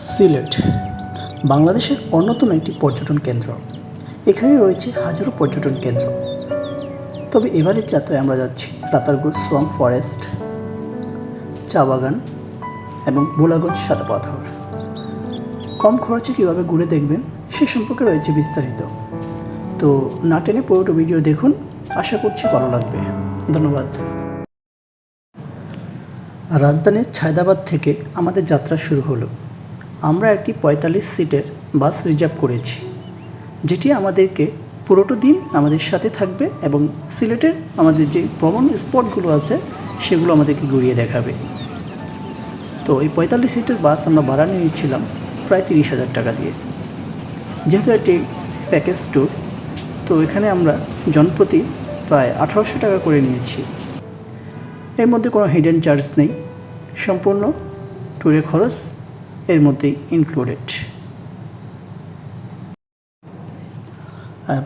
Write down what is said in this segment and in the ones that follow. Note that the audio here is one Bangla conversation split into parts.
সিলেট, বাংলাদেশের অন্যতম একটি পর্যটন কেন্দ্র। এখানে রয়েছে হাজারো পর্যটন কেন্দ্র। তবে এবারের যাত্রায় আমরা যাচ্ছি রাতারগুল সোয়াম ফরেস্ট, চা বাগান এবং বোলাগঞ্জ সাদা পাথর। কম খরচে কীভাবে ঘুরে দেখবেন সে সম্পর্কে রয়েছে বিস্তারিত। তো না টেনে পুরোটা ভিডিও দেখুন, আশা করছি ভালো লাগবে। ধন্যবাদ। রাজধানীর ছায়দাবাদ থেকে আমাদের যাত্রা শুরু হলো। আমরা একটি পঁয়তাল্লিশ সিটের বাস রিজার্ভ করেছি, যেটি আমাদেরকে পুরোটো দিন আমাদের সাথে থাকবে এবং সিলেটের আমাদের যে ভ্রমণ স্পটগুলো আছে, সেগুলো আমাদেরকে ঘুরিয়ে দেখাবে। তো এই পঁয়তাল্লিশ সিটের বাস আমরা ভাড়া নিয়েছিলাম প্রায় তিরিশ হাজার টাকা দিয়ে। যেহেতু একটি প্যাকেজ ট্যুর তো এখানে আমরা জনপ্রতি প্রায় আঠারোশো টাকা করে নিয়েছি। এর মধ্যে কোনো হিডেন চার্জ নেই। সম্পূর্ণ ট্যুরের খরচ এর মধ্যেই ইনক্লুডেড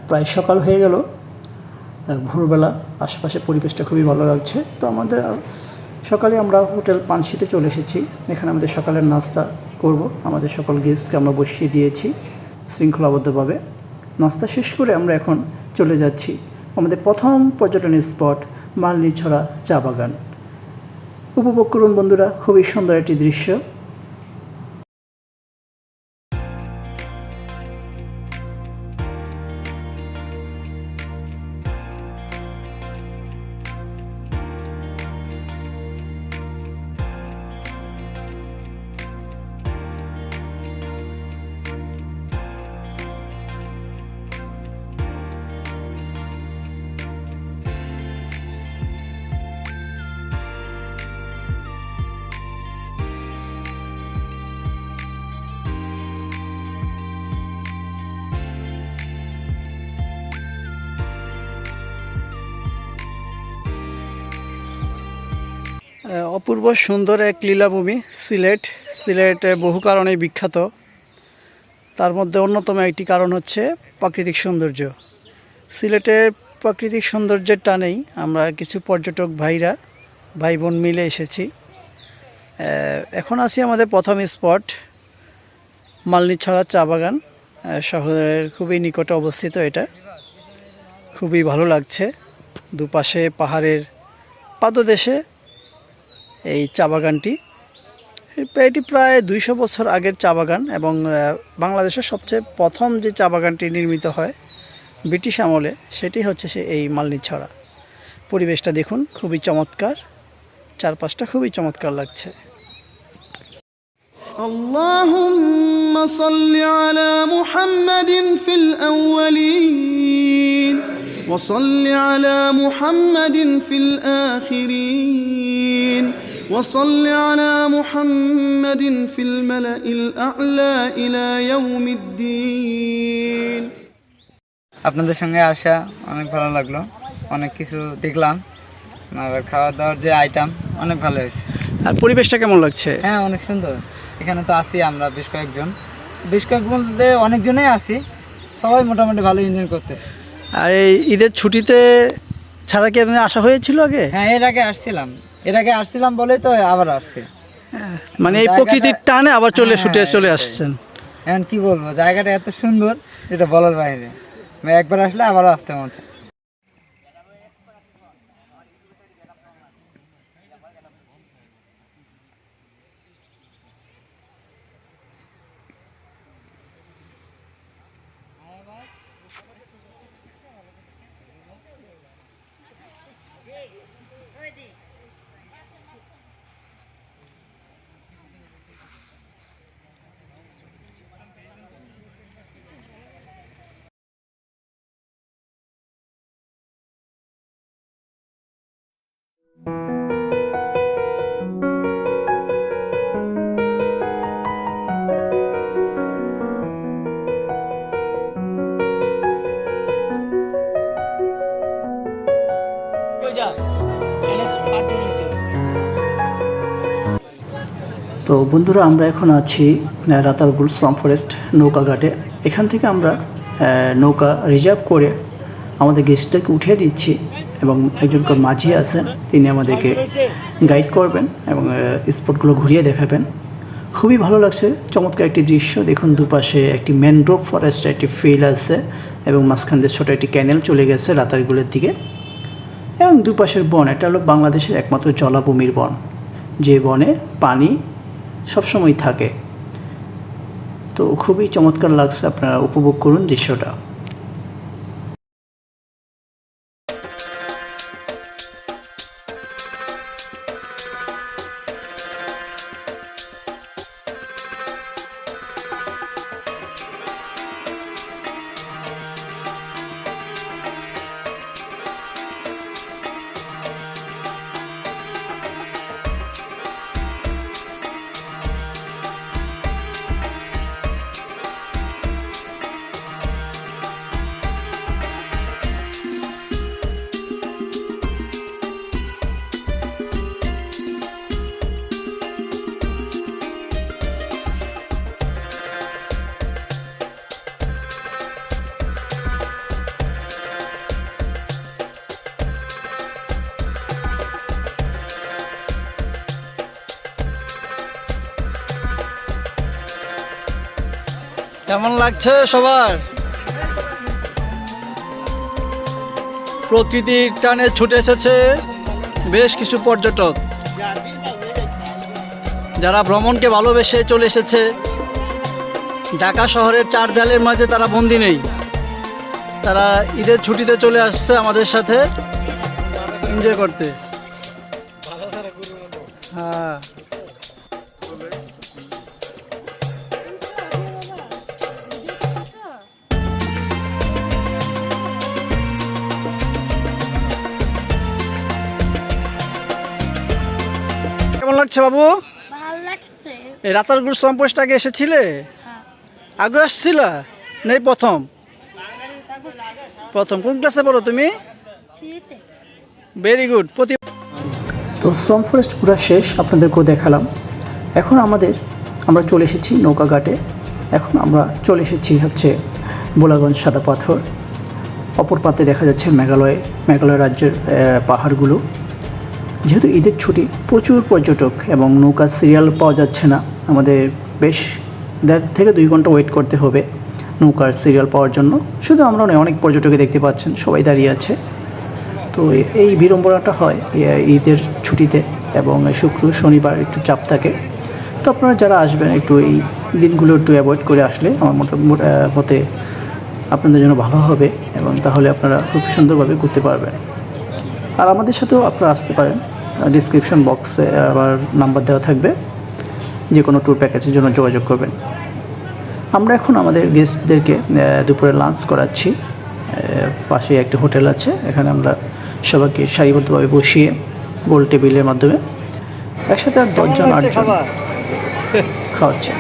প্রায় সকাল হয়ে গেল। ভোরবেলা আশেপাশে পরিবেশটা খুবই ভালো লাগছে। তো আমাদের সকালে আমরা হোটেল পানশিতে চলে এসেছি। এখানে আমাদের সকালের নাস্তা করব। আমাদের সকল গেস্টকে আমরা বসিয়ে দিয়েছি শৃঙ্খলাবদ্ধভাবে। নাস্তা শেষ করে আমরা এখন চলে যাচ্ছি আমাদের প্রথম পর্যটনের স্পট মালনীছড়া চা বাগান। উপভোগ করুন বন্ধুরা, খুবই সুন্দর একটি দৃশ্য। অপূর্ব সুন্দর এক লীলাভূমি, সিলেট। সিলেট বহু কারণে বিখ্যাত। তার মধ্যে অন্যতম একটি কারণ হচ্ছে প্রাকৃতিক সৌন্দর্য। সিলেটের প্রাকৃতিক সৌন্দর্যের টানেই আমরা কিছু পর্যটক ভাইরা ভাই বোন মিলে এসেছি। এখন আছি আমাদের প্রথম স্পট, মালনীছড়া চা বাগান। শহরের খুবই নিকটে অবস্থিত এটা। খুবই ভালো লাগছে। দুপাশে পাহাড়ের পাদদেশে এই চা বাগানটি এটি প্রায় দুইশো বছর আগের চা বাগান এবং আহ, বাংলাদেশের সবচেয়ে প্রথম যে চা বাগানটি নির্মিত হয় ব্রিটিশ আমলে সেটি হচ্ছে সে এই মালনীছড়া পরিবেশটা দেখুন খুবই চমৎকার চারপাশটা খুবই চমৎকার লাগছে اللهم صل على محمد في الأولين وصل على محمد في الآخرين وصل على محمد في الملأ الأعلى إلى يوم الدين আপনাদের সঙ্গে আসা অনেক ভালো লাগলো অনেক কিছু দেখলাম আর খাওয়া দাওয়ার যে আইটেম অনেক ভালো হয়েছে আর পরিবেশটা কেমন লাগছে হ্যাঁ অনেক সুন্দর এখানে তো আছি আমরা বেশ কয়েকজন বেশ কয়েক বলতে অনেকজনেই আছি সবাই মোটামুটি ভালো এনজয় করতেছে আর এই ঈদের ছুটিতে ছাড়া কি আপনি আসা হয়েছিল আগে হ্যাঁ এর আগে আসছিলাম এর আগে আসছিলাম বলে তো আবার আসছি। মানে এই প্রকৃতির টানে আবার চলে শুটে ছুটে চলে আসছেন। এখন কি বলব জায়গাটা এত সুন্দর এটা বলার বাইরে। মানে একবার আসলে আবারও আসতে মন চায়। তো বন্ধুরা, আমরা এখন আছি রাতারগুল সোয়াম ফরেস্ট নৌকা ঘাটে। এখান থেকে আমরা নৌকা রিজার্ভ করে আমাদের গেস্টদেরকে উঠিয়ে দিচ্ছি এবং একজন করে মাঝি আছেন, তিনি আমাদেরকে গাইড করবেন এবং স্পটগুলো ঘুরিয়ে দেখাবেন। খুবই ভালো লাগছে, চমৎকার একটি দৃশ্য। দেখুন, দুপাশে একটি ম্যানগ্রোভ ফরেস্টের একটি ফিল আছে এবং মাঝখান দিয়ে ছোটো একটি ক্যানেল চলে গেছে রাতারগুলের দিকে। এবং দুপাশের বন, এটা হলো বাংলাদেশের একমাত্র জলাভূমির বন। যে বনে পানি সবসময় থাকে। তো খুবই চমৎকার লাগছে আপনারা উপভোগ করুন দৃশ্যটা। কেমন লাগছে সবার? প্রকৃতির টানে ছুটে এসেছে বেশ কিছু পর্যটক। যারা ভ্রমণকে ভালোবেসে চলে এসেছে, ঢাকা শহরের চার দেয়ালের মাঝে তারা বন্দি নেই। তারা ঈদের ছুটিতে চলে আসছে আমাদের সাথে। এনজয় করতে। হ্যাঁ। লাগছে বাবু? ভালো লাগছে। এই রাতারগুল সোয়াম্পোস্ট আগে এসেছিলে? হ্যাঁ। আগে আসছিল? নেই প্রথম? প্রথম। কোন ক্লাসে পড়ো তুমি? ভেরি গুড প্রতি তো সোয়াম ফরেস্ট ঘোরা শেষ আপনাদেরকেও দেখালাম। এখন আমাদের আমরা চলে এসেছি নৌকা ঘাটে এখন আমরা চলে এসেছি হচ্ছে বোলাগঞ্জ সাদা পাথর। অপর পাতে দেখা যাচ্ছে মেঘালয় মেঘালয় রাজ্যের পাহাড়গুলো। যেহেতু ঈদের ছুটি, প্রচুর পর্যটক এবং নৌকা, সিরিয়াল পাওয়া যাচ্ছে না। আমাদের বেশ দেড় থেকে দুই ঘণ্টা ওয়েট করতে হবে নৌকার, সিরিয়াল পাওয়ার জন্য। শুধু আমরা নয়, অনেক পর্যটকে দেখতে পাচ্ছেন, সবাই দাঁড়িয়ে আছে। তো এই বিড়ম্বনাটা হয় ঈদের ছুটিতে এবং শুক্র, শনিবার একটু চাপ থাকে। তো আপনারা যারা আসবেন একটু এই দিনগুলো একটু অ্যাভয়েড করে আসলে আমার মতো মতে আপনাদের জন্য ভালো হবে এবং তাহলে আপনারা খুব সুন্দরভাবে ঘুরতে পারবেন। আর আমাদের সাথেও আপনারা আসতে পারেন। ডিসক্রিপশন বক্সে আবার নাম্বার দেওয়া থাকবে। যে কোনো ট্যুর প্যাকেজের জন্য যোগাযোগ করবেন। আমরা এখন আমাদের গেস্টদেরকে দুপুরে লাঞ্চ করাচ্ছি। পাশে একটি হোটেল আছে। এখানে আমরা সবাইকে সারিবদ্ধভাবে বসিয়ে গোল টেবিলের মাধ্যমে একসাথে আর দশজন আটজন খাওয়াচ্ছি।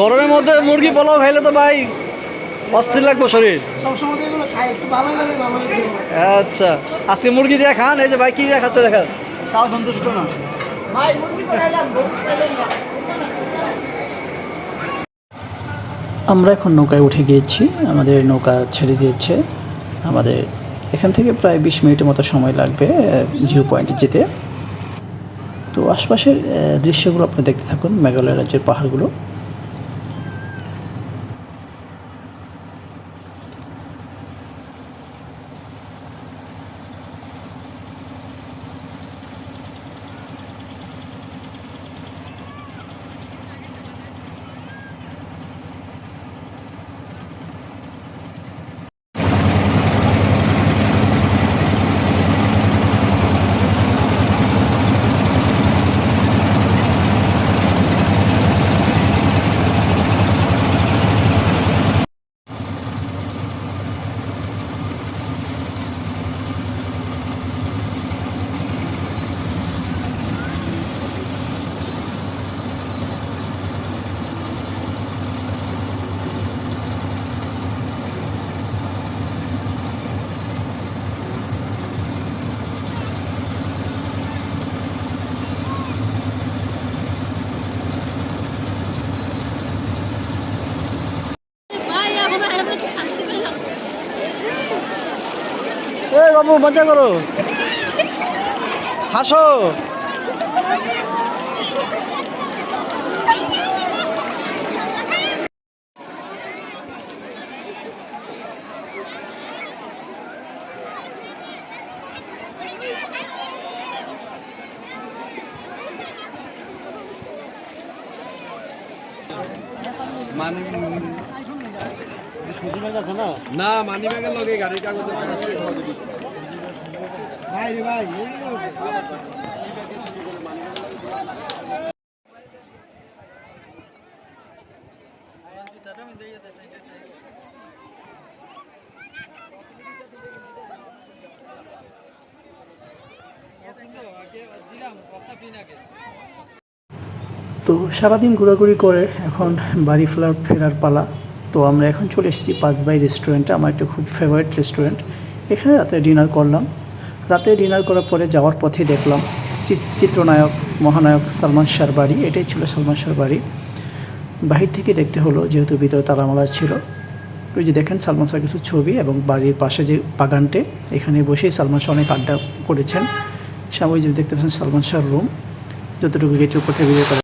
গরমের মধ্যে মুরগি পোলাও খাইলে তো ভাই অস্থির লাগবে শরীর? আচ্ছা আজকে মুরগি দিয়ে খান এই যে ভাই কি দিয়ে খাচ্ছে দেখান। তাও সন্তুষ্ট না। আমরা এখন নৌকায় উঠে গিয়েছি আমাদের নৌকা ছেড়ে দিয়েছে। আমাদের এখান থেকে প্রায় বিশ মিনিটের মতো সময় লাগবে জিরো পয়েন্টে যেতে। তো আশপাশের দৃশ্যগুলো আপনি দেখতে থাকুন মেঘালয় রাজ্যের পাহাড়গুলো। এই বাবু মজা করো। হাসো। না? মানি ব্যাগের লগে গাড়ির কাগজের তো সারাদিন ঘোরাঘুরি করে এখন বাড়ি ফেরার ফেরার পালা। তো আমরা এখন চলে এসেছি পাঁচবাই রেস্টুরেন্টে আমার একটা খুব ফেভারিট রেস্টুরেন্ট এখানে রাতে ডিনার করলাম। রাতে ডিনার করার পরে যাওয়ার পথে দেখলাম চিত্রনায়ক, মহানায়ক সালমান শাহর বাড়ি এটাই ছিল সালমান শাহর বাড়ি বাহির থেকে দেখতে হলো যেহেতু ভিতরে তালামালা ছিল। ওই যে দেখেন সালমান শাহ কিছু ছবি এবং বাড়ির পাশে যে বাগানটে, এখানে বসেই সালমান শাহ অনেক আড্ডা করেছেন। সামনে যে দেখতে পাচ্ছেন সালমান শাহর রুম যতটুকু গেটের উপর থেকে